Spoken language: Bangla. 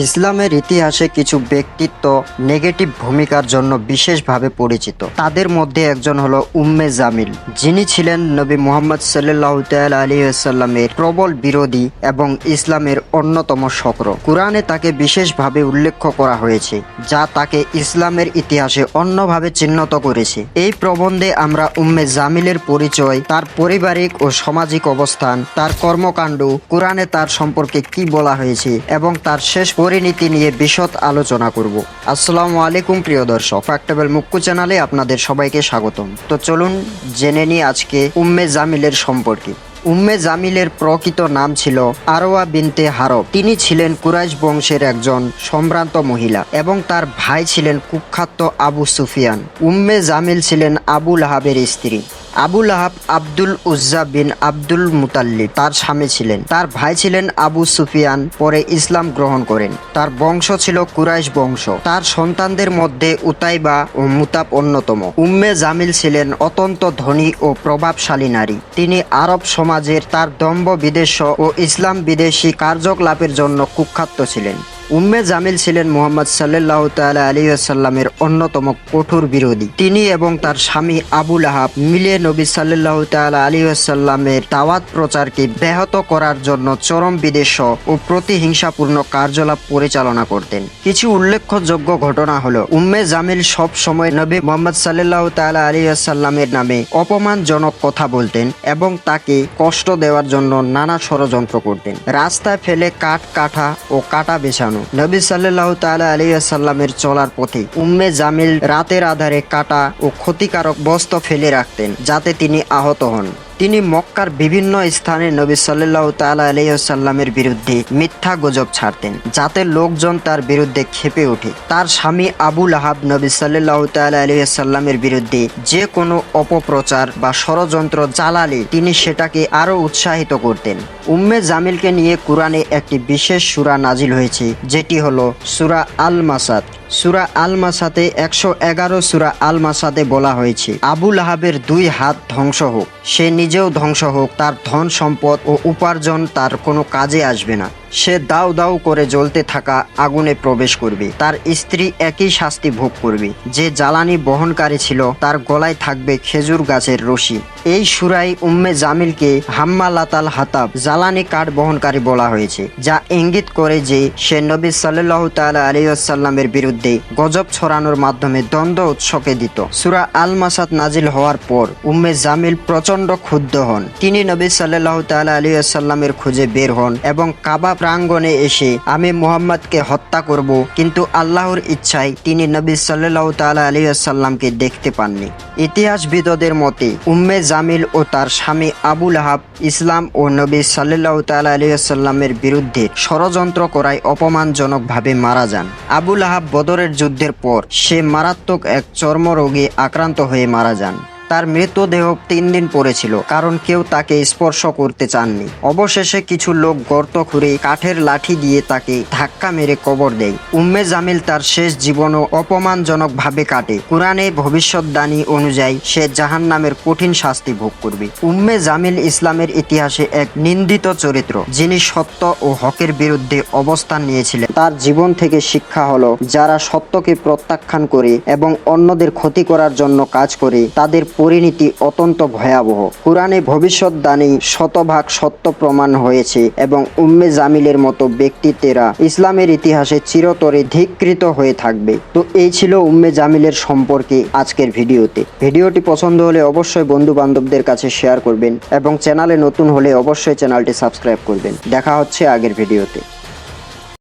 ইসলামের ইতিহাসে কিছু ব্যক্তিত্ব নেগেটিভ ভূমিকার জন্য বিশেষভাবে পরিচিত। তাদের মধ্যে একজন হলো উম্মে জামিল, যিনি ছিলেন নবী মোহাম্মদ সাল্লাহ তাল আলী আসাল্লামের প্রবল বিরোধী এবং ইসলামের অন্যতম শক্র কোরআনে তাকে বিশেষভাবে উল্লেখ করা হয়েছে, যা তাকে ইসলামের ইতিহাসে অন্যভাবে চিহ্নিত করেছে। এই প্রবন্ধে আমরা উম্মে জামিলের পরিচয়, তার পারিবারিক ও সামাজিক অবস্থান, তার কর্মকাণ্ড, কোরআনে তার সম্পর্কে কি বলা হয়েছে এবং তার শেষ পরিণতি নিয়ে বিশদ আলোচনা করব। আসসালামু আলাইকুম, প্রিয় দর্শক। ফ্যাক্টেবল মুক্কু চ্যানেলে আপনাদের সবাইকে স্বাগতম। তো চলুন জেনে নিই আজকে উম্মে জামিলের সম্পর্কে। উম্মে জামিলের প্রকৃত নাম ছিল আরোয়া বিনতে হারব। তিনি ছিলেন কুরাইশ বংশের একজন সম্ভ্রান্ত মহিলা এবং তার ভাই ছিলেন কুখ্যাত আবু সুফিয়ান। উম্মে জামিল ছিলেন আবুল আহাবের স্ত্রী। আবুল আহাব আব্দুল উজ্জা বিন আব্দুল মুতাল্লিব তার স্বামী ছিলেন। তার ভাই ছিলেন আবু সুফিয়ান, পরে ইসলাম গ্রহণ করেন। তার বংশ ছিল কুরাইশ বংশ। তার সন্তানদের মধ্যে উতাইবা ও মুতাব অন্যতম। উম্মে জামিল ছিলেন অত্যন্ত ধনী ও প্রভাবশালী নারী। তিনি আরব সমাজের তার দম্ভ বিদেশ ও ইসলাম বিদেশি কার্যকলাপের জন্য কুখ্যাত ছিলেন। উম্মে জামিল ছিলেন মোহাম্মদ সাল্লাহ তালা আলী আসাল্লামের অন্যতম কঠোর বিরোধী। তিনি এবং তার স্বামী আবুল আহাব মিলে নবী সাল্লাহ তালা আলী আসাল্লামের দাওয়াত প্রচারকে ব্যাহত করার জন্য চরম বিদেশ ও প্রতিহিংসাপূর্ণ কার্যকলাপ পরিচালনা করতেন। কিছু উল্লেখযোগ্য ঘটনা হলো, উম্মে জামিল সব সময় নবী মোহাম্মদ সাল্লাহ তালা আলী আসাল্লামের নামে অপমানজনক কথা বলতেন এবং তাকে কষ্ট দেওয়ার জন্য নানা ষড়যন্ত্র করতেন। রাস্তায় ফেলে কাঠ কাঠা ও কাটা বেছানো নবী সাল্লাহ তালা আলিয়াসাল্লামের চলার পথে উম্মে জামিল রাতের আধারে কাটা ও ক্ষতিকারক বস্ত্র ফেলে রাখতেন যাতে তিনি আহত হন। তিনি মক্কার বিভিন্ন স্থানে নবী সাল্লাহ তালা আলাইসাল্লামের বিরুদ্ধে মিথ্যা গুজব ছাড়তেন, যাতে লোকজন তার বিরুদ্ধে খেপে ওঠে। তার স্বামী আবুল আহাব নবী সাল্লাহ তালা আলাইসাল্লামের বিরুদ্ধে যে কোনো অপপ্রচার বা ষড়যন্ত্র চালালে তিনি সেটাকে আরও উৎসাহিত করতেন। উম্মে জামিলকে নিয়ে কোরআনে একটি বিশেষ সুরা নাজিল হয়েছে, যেটি হলো সুরা আল মাসাদ সুরা আল মাসাতে একশো এগারো সুরা আল মাসাতে বলা হয়েছে আবুল আহাবের দুই হাত ধ্বংস হোক। সে নিজেও ধ্বংস হোক, তার ধন সম্পদ ও উপার্জন তার কোনো কাজে আসবে না। সে দাউ দাউ করে জ্বলতে থাকা আগুনে প্রবেশ করবে। তার স্ত্রী একই শাস্তি ভোগ করবে। যে জ্বালানি বহনকারী ছিল, তার গলায় থাকবে খেজুর গাছের রশি। এই সুরাই উম্মে জামিলকে হাম্মালাতাল হাতাব জ্বালানি কাঠ বহনকারী বলা হয়েছে, যা ইঙ্গিত করে যে সে নবী সাল্লাহ তালা আলিয়াল্লামের বিরুদ্ধে গজব ছড়ানোর মাধ্যমে দ্বন্দ্ব উৎসকে দিত। সুরা আল মাসাদ নাজিল হওয়ার পর উম্মে জামিল প্রচণ্ড ক্ষুব্ধ হন। তিনি নবী সাল্লাহ তালা আলিয়াল্লামের খুঁজে বের হন এবং কাবা প্রাঙ্গণে এসে আমি মোহাম্মদকে হত্যা করব, কিন্তু আল্লাহর ইচ্ছায় তিনি নবী সাল্লাহ তালা আলিয়াল্লামকে দেখতে পাননি। ইতিহাসবিদদের মতে, উম্মে জামিল ও তার স্বামী আবুল আহাব ইসলাম ও নবী সাল্লাহ তালা আলিয়াল্লামের বিরুদ্ধে ষড়যন্ত্র করায় অপমানজনকভাবে মারা যান। আবুল আহাব বদরের যুদ্ধের পর সে মারাত্মক এক চর্মরোগে আক্রান্ত হয়ে মারা যান। তার মৃতদেহ তিন দিন পড়েছিল, কারণ কেউ তাকে স্পর্শ করতে চাননি। অবশেষে কিছু লোক গর্ত খুঁড়ে কাঠের লাঠি দিয়ে তাকে ধাক্কা মেরে কবর দেয়। উম্মে জামিল তার শেষ জীবনও অপমানজনক ভাবে কাটে। কোরআনে ভবিষ্যৎবাণী অনুযায়ী সে জাহান নামের কঠিন শাস্তি ভোগ করবে। উম্মে জামিল ইসলামের ইতিহাসে এক নিন্দিত চরিত্র, যিনি সত্য ও হকের বিরুদ্ধে অবস্থান নিয়েছিলেন। তার জীবন থেকে শিক্ষা হলো, যারা সত্যকে প্রত্যাখ্যান করে এবং অন্যদের ক্ষতি করার জন্য কাজ করে, তাদের পরিণতি অত্যন্ত ভয়াবহ। কোরআনে ভবিষ্যৎবাণী শতভাগ সত্য প্রমাণ হয়েছে এবং উম্মে জামিলের মতো ব্যক্তিত্বেরা ইসলামের ইতিহাসে চিরতরে ধিকৃত হয়ে থাকবে। তো এই ছিল উম্মে জামিলের সম্পর্কে আজকের ভিডিওতে। ভিডিওটি পছন্দ হলে অবশ্যই বন্ধু বান্ধবদের কাছে শেয়ার করবেন এবং চ্যানেলে নতুন হলে অবশ্যই চ্যানেলটি সাবস্ক্রাইব করবেন। দেখা হচ্ছে আগের ভিডিওতে।